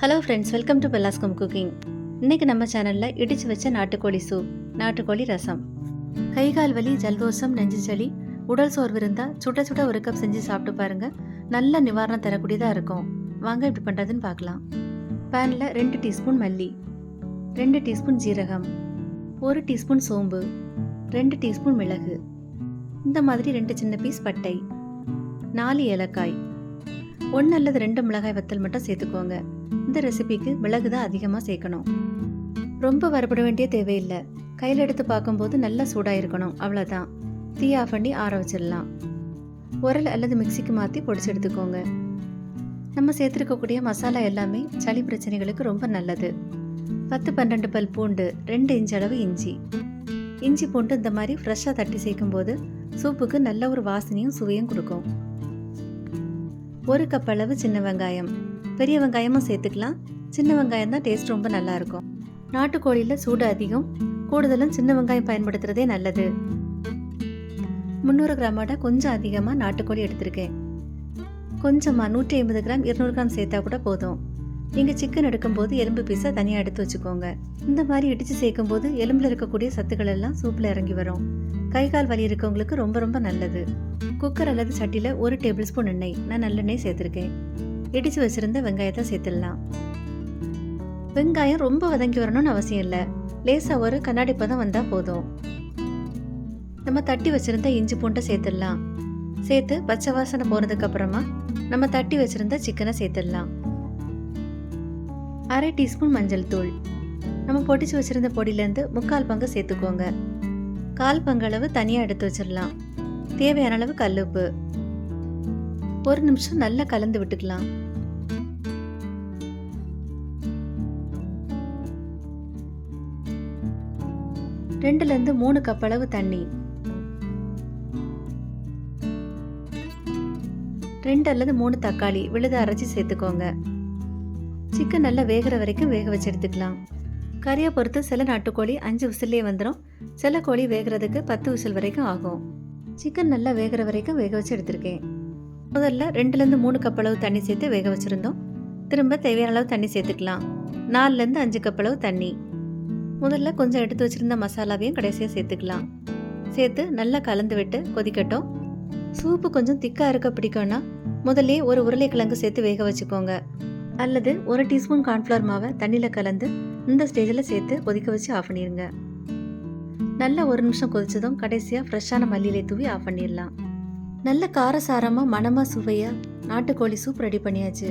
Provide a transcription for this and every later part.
Hello friends welcome to Bella's home cooking இன்னைக்கு நம்ம சேனலில் இடிச்சு வச்ச நாட்டுக்கோழி சூப் நாட்டுக்கோழி ரசம். கை கால் வலி ஜல்தோஷம் நெஞ்சு சளி உடல் சோர்வு இருந்தால் சுட சுட ஒரு கப் செஞ்சு சாப்பிட்டு பாருங்கள் நல்ல நிவாரணம் தரக்கூடியதாக இருக்கும். வாங்க இப்படி பண்ணுறதுன்னு பார்க்கலாம். பேனில் ரெண்டு டீஸ்பூன் மல்லி ரெண்டு டீஸ்பூன் ஜீரகம் ஒரு டீஸ்பூன் சோம்பு ரெண்டு டீஸ்பூன் மிளகு இந்த மாதிரி ரெண்டு சின்ன பீஸ் பட்டை நாலு ஏலக்காய் ஒன்று அல்லது ரெண்டு மிளகாய் வத்தல் மட்டும் சேர்த்துக்கோங்க. இந்த ரெசிபிக்கு மிளகு தான் அதிகமாக சேர்க்கணும். ரொம்ப வறுபட வேண்டிய தேவையில்லை. கையில் எடுத்து பார்க்கும்போது நல்லா சூடாக இருக்கணும் அவ்வளோதான் தீ ஆஃப் பண்ணி ஆற வச்சிடலாம். உரல் அல்லது மிக்சிக்கு மாற்றி பொடிச்சு எடுத்துக்கோங்க. நம்ம சேர்த்துருக்கக்கூடிய மசாலா எல்லாமே சளி பிரச்சனைகளுக்கு ரொம்ப நல்லது. பத்து பன்னெண்டு பல் பூண்டு ரெண்டு இன்ச் அளவு இஞ்சி. இஞ்சி பூண்டு இந்த மாதிரி ஃப்ரெஷ்ஷாக தட்டி சேர்க்கும்போது சூப்புக்கு நல்ல ஒரு வாசனையும் சுவையும் கொடுக்கும். ஒரு கப் அளவு சின்ன வெங்காயம். பெரிய வெங்காயமும் சேர்த்துக்கலாம். சின்ன வெங்காயம் தான் டேஸ்ட் ரொம்ப நல்லா இருக்கும். நாட்டுக்கோழியில் சூடு அதிகம். கூடுதலும் சின்ன வெங்காயம் பயன்படுத்துறதே நல்லது. முந்நூறு கிராமோட கொஞ்சம் அதிகமாக நாட்டுக்கோழி எடுத்திருக்கேன். கொஞ்சமாக நூற்றி ஐம்பது கிராம் இருநூறு கிராம் சேர்த்தா கூட போதும். நீங்கள் சிக்கன் எடுக்கும்போது எலும்பு பீஸை தனியாக எடுத்து வச்சுக்கோங்க. இந்த மாதிரி இடித்து சேர்க்கும்போது எலும்பில் இருக்கக்கூடிய சத்துக்கள் எல்லாம் சூப்பில் இறங்கி வரும். கை கால் வலி இருக்கவங்களுக்கு ரொம்ப ரொம்ப நல்லது. குக்கர் அல்லது சட்டியில் ஒரு டேபிள் ஸ்பூன் எண்ணெய். நான் நல்லெண்ணெய் சேர்த்துருக்கேன். இடித்து வச்சுருந்த வெங்காயத்தை சேர்த்துடலாம். வெங்காயம் ரொம்ப வதங்கி வரணும்னு அவசியம் இல்லை. லேசாக ஒரு கண்ணாடி பதம் வந்தால் போதும். நம்ம தட்டி வச்சுருந்த இஞ்சி பூண்டை சேர்த்துடலாம். சேர்த்து பச்சை வாசனை போனதுக்கு நம்ம தட்டி வச்சுருந்த சிக்கனை சேர்த்துடலாம். அரை டீஸ்பூன் மஞ்சள் தூள். நம்ம பொடிச்சு வச்சுருந்த பொடியிலேருந்து முக்கால் பங்கு சேர்த்துக்கோங்க. கால் பங்களவு தனியாக எடுத்து வச்சிடலாம். தேவையான அளவு கல்லுப்பு. ஒரு நிமிஷம் நல்லா கலந்து விட்டுக்கலாம். ரெண்டுல இருந்து மூணு கப் அளவு தண்ணி. ரெண்டு அல்லது மூணு தக்காளி விழுத அரைச்சி சேர்த்துக்கோங்க. சிக்கன் நல்லா வேகிற வரைக்கும் வேக வச்சு எடுத்துக்கலாம். கறியை பொறுத்து சில நாட்டுக்கோழி அஞ்சு விசிலே வந்துடும் சில கோழி வேகிறதுக்கு பத்து விசில் வரைக்கும் ஆகும். சிக்கன் நல்லா வேகிற வரைக்கும் வேக வச்சு எடுத்திருக்கேன். முதல்ல ரெண்டுலேருந்து மூணு கப் அளவு தண்ணி சேர்த்து வேக வச்சுருந்தோம். திரும்ப தேவையான அளவு தண்ணி சேர்த்துக்கலாம். நாலுலேருந்து அஞ்சு கப் அளவு தண்ணி. முதல்ல கொஞ்சம் எடுத்து வச்சுருந்த மசாலாவையும் கடைசியாக சேர்த்துக்கலாம். சேர்த்து நல்லா கலந்து விட்டு கொதிக்கட்டும். சூப்பு கொஞ்சம் திக்காக இருக்க பிடிக்கும்னா முதல்லே ஒரு உருளைக்கிழங்கு சேர்த்து வேக வச்சுக்கோங்க. அல்லது ஒரு டீஸ்பூன் கார்ன்ஃப்ளவர் மாவை தண்ணியில் கலந்து இந்த ஸ்டேஜில் சேர்த்து கொதிக்க வச்சு ஆஃப் பண்ணிடுங்க நல்லா ஒரு நிமிஷம் கொதிச்சதும் கடைசியாக ஃப்ரெஷ்ஷான மல்லியிலை தூவி ஆஃப் பண்ணிடலாம் நல்ல காரசாரமாக மணமாக சுவையாக நாட்டுக்கோழி சூப் ரெடி பண்ணியாச்சு.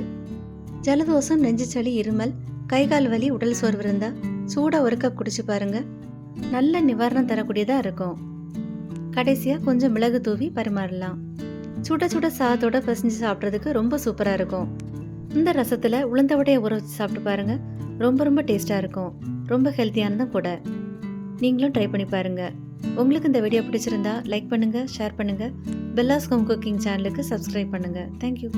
ஜலதோஷம் நெஞ்சு சளி இருமல் கை கால் வலி உடல் சோர்வு இருந்தால் சூடாக ஒரு கப் குடிச்சு பாருங்க. நல்ல நிவாரணம் தரக்கூடியதாக இருக்கும். கடைசியாக கொஞ்சம் மிளகு தூவி பரிமாறலாம். சுட சுட சாதத்தோட பசிஞ்சு சாப்பிட்றதுக்கு ரொம்ப சூப்பராக இருக்கும். இந்த ரசத்தில் உளுந்த வடையை ஊற வச்சு சாப்பிட்டு பாருங்கள் ரொம்ப ரொம்ப டேஸ்ட்டாக இருக்கும். ரொம்ப ஹெல்த்தியானதும் கூட. நீங்களும் ட்ரை பண்ணி பாருங்கள் உங்களுக்கு இந்த வீடியோ பிடிச்சிருந்தா லைக் பண்ணுங்கள் ஷேர் பண்ணுங்கள் பெல்லாஸ் ஹோம் குக்கிங் சேனலுக்கு சப்ஸ்கிரைப் பண்ணுங்கள் தேங்க்யூ.